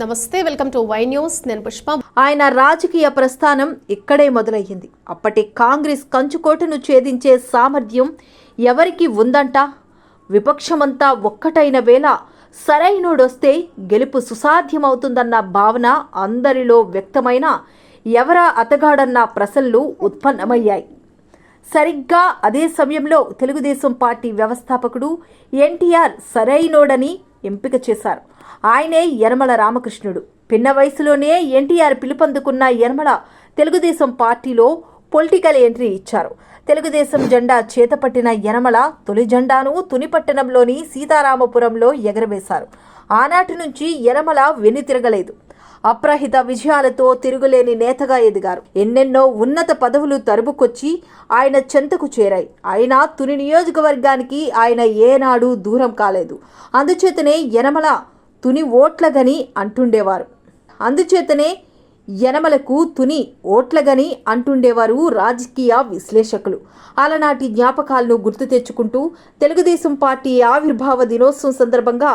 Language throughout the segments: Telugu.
నమస్తే వెల్కమ్ టు వై న్యూస్. నేను పుష్ప. ఆయన రాజకీయ ప్రస్థానం ఇక్కడే మొదలయ్యింది. అప్పటి కాంగ్రెస్ కంచుకోటను ఛేదించే సామర్థ్యం ఎవరికి ఉందంట? విపక్షమంతా ఒక్కటైన వేళ సరైనోడొస్తే గెలుపు సుసాధ్యమవుతుందన్న భావన అందరిలో వ్యక్తమైన ఎవరా అతగాడన్న ప్రశ్నలు ఉత్పన్నమయ్యాయి. సరిగ్గా అదే సమయంలో తెలుగుదేశం పార్టీ వ్యవస్థాపకుడు ఎన్టీఆర్ సరైనోడని ఎంపిక చేశారు. ఆయనే యనమల రామకృష్ణుడు. పిన్న వయసులోనే ఎన్టీఆర్ పిలుపందుకున్న యనమల తెలుగుదేశం పార్టీలో పొలిటికల్ ఎంట్రీ ఇచ్చారు. తెలుగుదేశం జెండా చేతపట్టిన యనమల తొలి జెండాను తునిపట్టణంలోని సీతారామపురంలో ఎగరవేశారు. ఆనాటి నుంచి యనమల వెనుతిరగలేదు అప్రహిత విజయాలతో తిరుగులేని నేతగా ఎదిగారు. ఎన్నెన్నో ఉన్నత పదవులు తరుపుకొచ్చి ఆయన చెంతకు చేరాయి. అయినా తుని నియోజకవర్గానికి ఆయన ఏనాడు దూరం కాలేదు. అందుచేతనే యనమల తుని ఓట్లగని అంటుండేవారు. అందుచేతనే యనమలకు తుని ఓట్లగని అంటుండేవారు రాజకీయ విశ్లేషకులు. అలనాటి జ్ఞాపకాలను గుర్తు తెచ్చుకుంటూ తెలుగుదేశం పార్టీ ఆవిర్భావ దినోత్సవం సందర్భంగా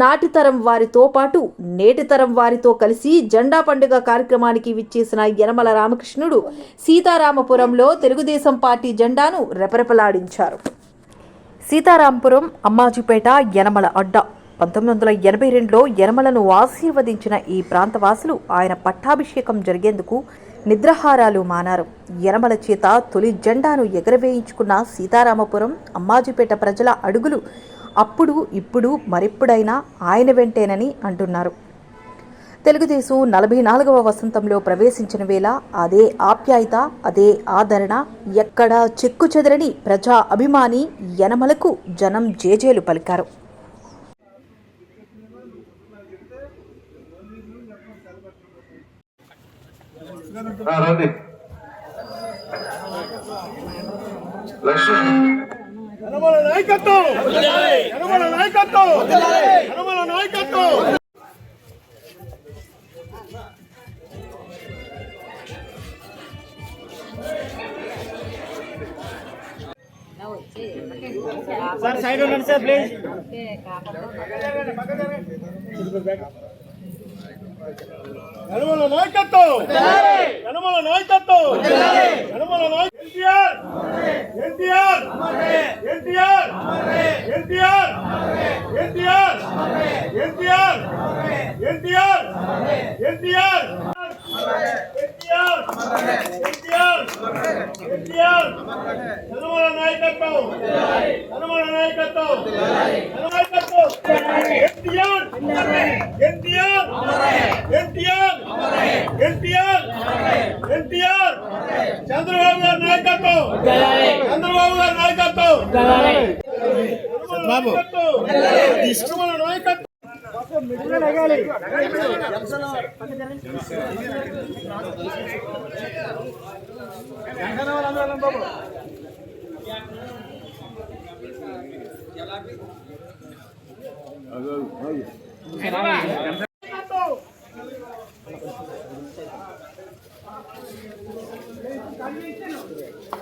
నాటి తరం వారితో పాటు నేటి తరం వారితో కలిసి జెండా పండుగ కార్యక్రమానికి విచ్చేసిన యనమల రామకృష్ణుడు సీతారామపురంలో తెలుగుదేశం పార్టీ జెండాను రెపరెపలాడించారు. సీతారాంపురం అమ్మాజీపేట యనమల అడ్డా పంతొమ్మిది వందల ఎనభై రెండులో యనమలను ఆశీర్వదించిన ఈ ప్రాంతవాసులు ఆయన పట్టాభిషేకం జరిగేందుకు నిద్రహారాలు మానారు. యనమల చేత తొలి జెండాను ఎగరవేయించుకున్న సీతారామపురం అమ్మాజీపేట ప్రజల అడుగులు అప్పుడు ఇప్పుడు మరెప్పుడైనా ఆయన వెంటేనని అంటున్నారు. తెలుగుదేశం నలభై నాలుగవ వసంతంలో ప్రవేశించిన వేళ అదే ఆప్యాయత అదే ఆదరణ ఎక్కడా చెక్కు చెదరని ప్రజా అభిమాని యనమలకు జనం జేజేలు పలికారు. రండి. లక్ష్మి. నాయకత్వం! నాయకత్వం! సార్ సైడ్ ఉండండి సార్ ప్లీజ్. యనమల నాయకత్వం యనమల నాయకత్వం యనమల నాయక ఎన్టీఆర్ ఎన్టీఆర్ ఎన్టీఆర్ ఎన్టీఆర్ ఎన్టీఆర్ ఎన్టీఆర్ ఎన్టీఆర్ ఎన్టీఆర్ ఎన్టీఆర్ ఎన్టీఆర్ ఎన్టీఆర్ నాయకత్వం యనమల నాయకత్వం నాయకత్వం ఎన్టీఆర్ ఎన్టీఆర్ ఎన్టీఆర్ ఎన్టీఆర్ ఎన్టీఆర్ చంద్రబాబు గారి నాయకత్వం చంద్రబాబు గారి నాయకత్వం బాబు మిడిల్ లగాలి కన్విన్షన్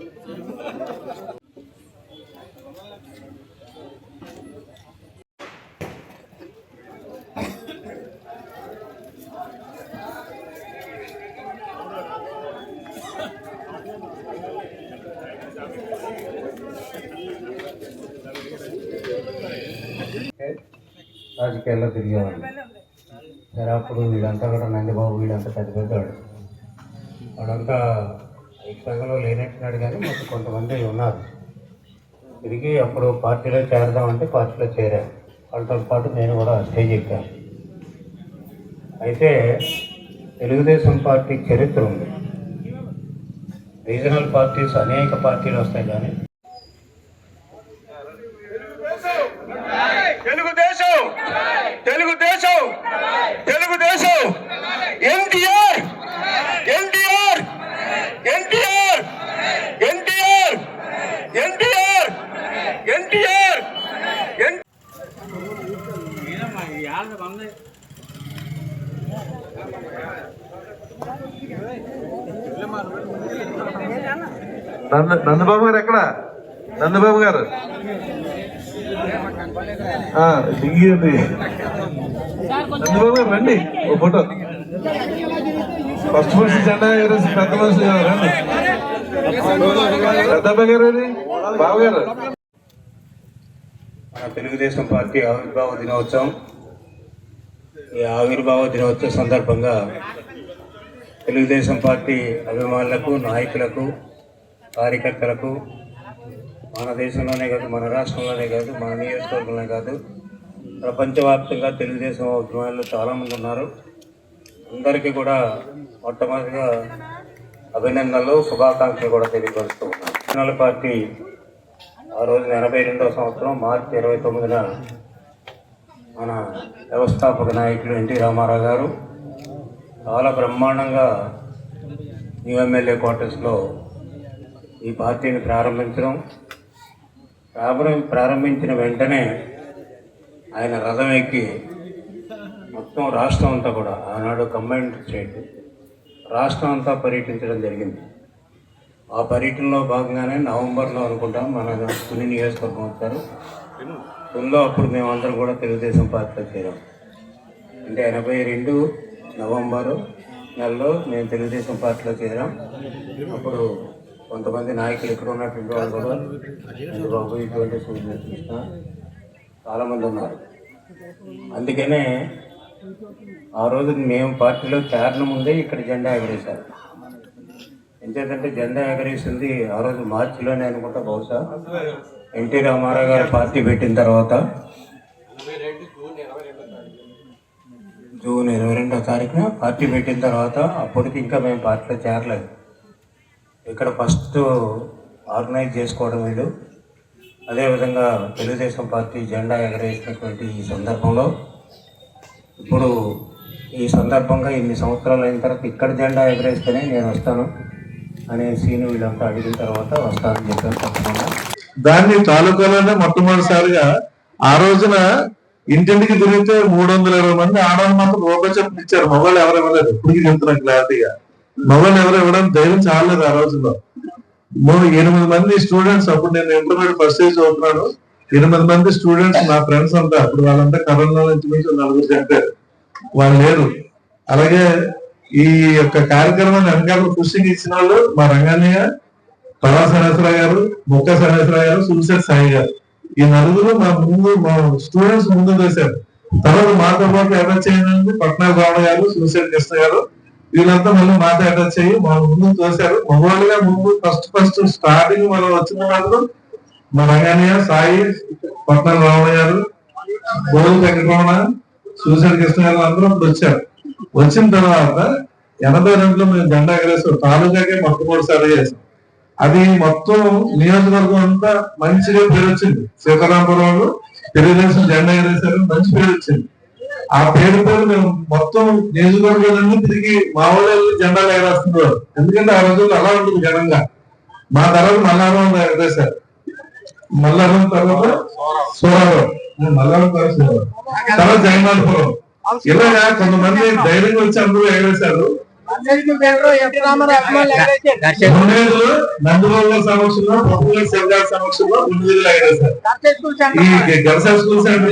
చంద్రబాబు తిరిగేవాడు. తిరిగేవాడిని సరే అప్పుడు వీడంతా కూడా నందిబాబు వీడంతా పెద్ద పెద్దవాడు వాడంతా ఈ సంఘంలో లేనట్టున్నాడు కానీ మాకు కొంతమంది ఉన్నారు. తిరిగి అప్పుడు పార్టీలో చేరదామంటే పార్టీలో చేరాను వాళ్ళతో పాటు నేను కూడా స్టేజ్ ఎక్కాను అయితే తెలుగుదేశం పార్టీ చరిత్ర ఉంది. రీజనల్ పార్టీస్ అనేక పార్టీలు వస్తాయి కానీ నంద నందబాబు గారు ఎక్కడ? నందబాబు గారు. ఆ, నందబాబు గారు రండి. ఓ ఫోటో. ఫస్ట్ మనిషి జెండా ఎగరేసి పెద్ద మనిషి రండి. పెద్దమ్మ గారు ఏది? బాబు గారు. మన తెలుగుదేశం పార్టీ ఆవిర్భావ దినోత్సవం. ఈ ఆవిర్భావ దినోత్సవం సందర్భంగా తెలుగుదేశం పార్టీ అభిమానులకు నాయకులకు కార్యకర్తలకు మన దేశంలోనే కాదు మన రాష్ట్రంలోనే కాదు మన నియోజకవర్గంలోనే కాదు ప్రపంచవ్యాప్తంగా తెలుగుదేశం అభిమానులు చాలామంది ఉన్నారు. అందరికీ కూడా మొట్టమొదటిగా అభినందనలు శుభాకాంక్షలు కూడా తెలియపరుస్తూ ఉన్నాను. నేషనల్ పార్టీ ఆ రోజు ఎనభై రెండవ సంవత్సరం మార్చి ఇరవై తొమ్మిదిన మన వ్యవస్థాపక నాయకుడు ఎన్టీ రామారావు గారు చాలా బ్రహ్మాండంగా న్యూ ఎమ్మెల్యే క్వార్టర్స్లో ఈ పార్టీని ప్రారంభించడం. ప్రారంభ ప్రారంభించిన వెంటనే ఆయన రథం ఎక్కి మొత్తం రాష్ట్రం అంతా కూడా ఆనాడు కంబైన్డ్ స్టేట్ రాష్ట్రం అంతా పర్యటించడం జరిగింది. ఆ పర్యటనలో భాగంగానే నవంబర్లో అనుకుంటాం మన తుని నియోజకవర్గం వచ్చారు. తునిలో అప్పుడు మేమందరం కూడా తెలుగుదేశం పార్టీలో చేరాం. అంటే ఎనభై రెండు నవంబరు నెలలో మేము తెలుగుదేశం పార్టీలో చేరాం. అప్పుడు కొంతమంది నాయకులు ఇక్కడ ఉన్నటువంటి వాళ్ళు కూడా బాబు ఇటువంటి సూచన కృష్ణ చాలామంది ఉన్నారు. అందుకనే ఆ రోజు మేము పార్టీలో చేరడం ముందే ఇక్కడ జెండా ఎగరేశారు. ఎందుకంటే జెండా ఎగరేసింది ఆ రోజు మార్చిలోనే అనుకుంటా బహుశా. ఎన్టీ రామారావు గారు పార్టీ పెట్టిన తర్వాత జూన్ ఇరవై రెండో తారీఖున పార్టీ పెట్టిన తర్వాత అప్పటికి ఇంకా మేము పార్టీలో చేరలేదు. ఇక్కడ ఫస్ట్ ఆర్గనైజ్ చేసుకోవడం వీళ్ళు. అదేవిధంగా తెలుగుదేశం పార్టీ జెండా ఎగరేసినటువంటి ఈ సందర్భంలో ఇప్పుడు ఈ సందర్భంగా ఇన్ని సంవత్సరాలు అయిన తర్వాత ఇక్కడ జెండా ఎగరేస్తేనే నేను వస్తాను అనే సీను వీళ్ళంతా అడిగిన తర్వాత వస్తానని చెప్పాను. తప్పకుండా దాన్ని తాలూకాలోనే మొట్టమొదటిసారిగా ఆ రోజున ఇంటింటికి తిరిగితే మూడు వందల ఇరవై మంది ఆడవాళ్ళు మాత్రం రూపాయి చెప్పు ఇచ్చారు. మొబైల్ ఎవరు ఇవ్వలేదు ఇప్పటికి చెప్తున్నా క్లారిటీగా మొబైల్ ఎవరు ఇవ్వడం ధైర్యం చాలలేదు ఆ రోజుల్లో. మూడు ఎనిమిది మంది స్టూడెంట్స్ అప్పుడు నేను ఇంటర్మీడియట్ ఫస్ట్ ఇయర్ చదువుతున్నాను. ఎనిమిది మంది స్టూడెంట్స్ నా ఫ్రెండ్స్ అంతా అప్పుడు వాళ్ళంతా కరోనా నుంచి నుంచి నలుగురు చంపారు వాళ్ళు లేరు. అలాగే ఈ యొక్క కార్యక్రమాన్ని వెనకాల కృషికి ఇచ్చిన వాళ్ళు మా రంగన్నయ్య పరా సనేశ్వరరావు గారు ముక్క సనేశ్వరరావు గారు సుల్సెట్ సాయి గారు. ఈ నలుగురు మా ముందు మా స్టూడెంట్స్ ముందు వేశారు. తర్వాత మాతో పాటు అటాచ్ చేయండి. పట్నాల రావణ గారు సుల్సెట్ కృష్ణ గారు వీళ్ళంతా మళ్ళీ మాతో అటాచ్ అయ్యి మా ముందు చూశారు మగవాళ్ళుగా ముందు ఫస్ట్ ఫస్ట్ స్టార్టింగ్ మనం వచ్చిన వాళ్ళు మా రంగన్నయ్య సాయి పట్నం రావణ గారు గోలు వెంకటరమణ సూసైడ్ కృష్ణ గారు అందరూ వచ్చారు. వచ్చిన తర్వాత ఎనభై రెండులో మేము జెండా ఎగరేసాం తాలూకాకే మొట్టమొదటిసారి చేసాం అది మొత్తం నియోజకవర్గం అంతా మంచిగా పేరు వచ్చింది సీతారాంపురంలో తెలుగుదేశం జెండా ఎగరేశారు మంచి పేరు వచ్చింది ఆ పేరుతో మేము మొత్తం నియోజకవర్గాలన్నీ తిరిగి మా వాళ్ళు జెండాలు ఎగరేస్తున్నారు. ఎందుకంటే ఆ రోజుల్లో అలా ఉంటుంది ఘనంగా. మా తర్వాత మల్లారం ఎగరేశారు. మల్లారం తర్వాత సోరారం మల్లారం తర్వాత సోరారం తర్వాత జగన్నాథపురం. ఇలాగా కొంతమంది ధైర్యంగా వచ్చి అందరూ ఎగరేశారు. సమక్షంలో సమక్షంలో ఈ స్కూల్ సెంటర్.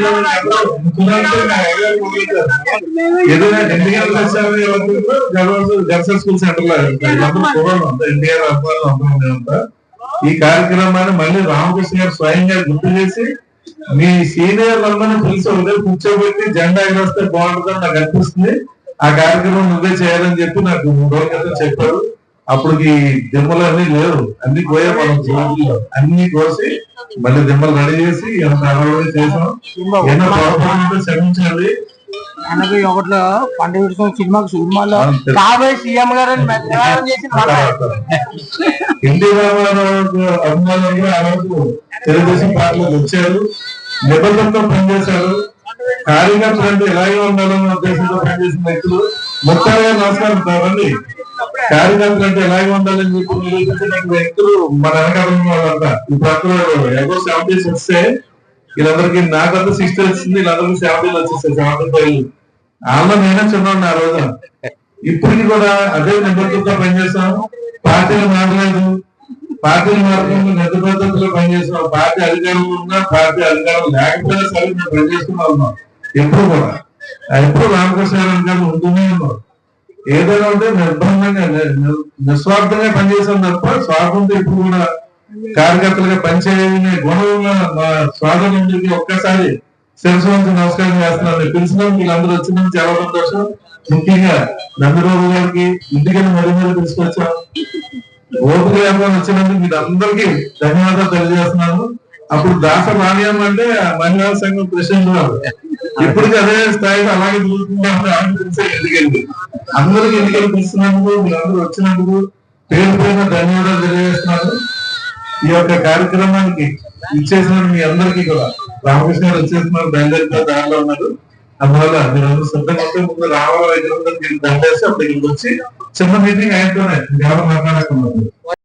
ఏదైనా ఎన్టీఆర్ స్కూల్ సెంటర్లో ఎన్టీఆర్ అబ్బాయిలు ఈ కార్యక్రమాన్ని మళ్ళీ రామకృష్ణ గారు స్వయంగా గుర్తు చేసి మీ సీనియర్ అందరినీ పిలిచి ఉదయం కూర్చోబెట్టి జెండా ఎగరేస్తే బాగుంటుందని నాకు అనిపిస్తుంది. ఆ కార్యక్రమం నువ్వే చేయాలని చెప్పి నాకు మూడు రోజుల క్రితం చెప్పారు. అప్పటికి దిమ్మలు అన్ని లేవు. అన్ని పోయే మనం రోజుల్లో అన్ని కోసి మళ్ళీ దిమ్మలు రెడీ చేసి ఎంత అరవై చేసాం. ఎన్నో పొరపాటు క్షమించాలి ఎనభై ఒకటిలో పండుగ సినిమాకు సినిమాలో. కాబోయే సీఎం గారు రామారావు అభిమానులు తెలుగుదేశం పార్టీలోకి వచ్చారు. నిబంధనతో పనిచేశారు. కార్యకర్తలు అంటే ఇలాగే ఉండాలన్న ఉద్దేశంతో పనిచేసిన వ్యక్తులు ముఖ్యంగా నమస్కారం కావండి కార్యకర్తలు అంటే ఎలాగే ఉండాలని చెప్పి నిరూపించిన వ్యక్తులు మన వెనకాల వాళ్ళంతా. ఈ పక్కన ఎగో సెవెంటీస్ వస్తే వీళ్ళందరికీ నాకంతా సిక్స్టీ వచ్చింది వీళ్ళందరికీ సెవెంటీలు వచ్చేసాయి సెవెంటీ ఫైవ్ వాళ్ళ నేనే చిన్నవాడిని ఆ రోజు. ఇప్పటికి కూడా అదే నిబద్ధతతో పనిచేస్తాం. పార్టీలు మారలేదు. పార్టీలు మారకుండా నిబద్ధతలో పనిచేస్తున్నాం పార్టీ అధికారంలో ఉన్నా పార్టీ అధికారం లేకపోయినా సరే మేము పనిచేస్తూనే ఉన్నాం. ఎప్పుడు కూడా. ఎప్పుడు రామకృష్ణ గారు ఉంటూనే ఉన్నారు. ఏదైనా ఉంటే నిర్బంధంగా నిస్వార్థంగా పనిచేసాం తప్ప స్వార్థంతో ఇప్పుడు కూడా కార్యకర్తలుగా పనిచేయని గుణం ఉన్న మా స్వాతంత్రుడికి ఒక్కసారి శిరసు నమస్కారం చేస్తున్నాను. పిలిచినందుకు వీళ్ళందరూ వచ్చినందుకు చాలా సంతోషం. ముఖ్యంగా నందబాబు గారికి ఇంటికి మరి మరి తీసుకొచ్చాం ఓపిక లేకుండా వచ్చినందుకు మీరు అందరికీ ధన్యవాదాలు తెలియజేస్తున్నాను. అప్పుడు దాస రాణ్యం అంటే ఆ మహిళా సంఘం ప్రెసిడెంట్ గారు ఇప్పటికీ అదే స్థాయిలో అలాగే చూసుకుంటామని ఆమె అందరికి ఎన్నికలు పిలుస్తున్నందుకు మీరందరూ వచ్చినందుకు పేరు పైన ధన్యవాదాలు తెలియజేస్తున్నారు ఈ యొక్క కార్యక్రమానికి ఇచ్చేసిన మీ అందరికీ కూడా రామకృష్ణ గారు వచ్చేస్తున్నారు బయలుదేరిన దారిలో ఉన్నారు. అందువల్ల మీరు అందరూ సిద్ధంగా ముందు రావాలి దండేసి అప్పుడు ఇక్కడికి వచ్చి చిన్న మీటింగ్ అయిపోయినాయి ఎవరు మాట్లాడకుండా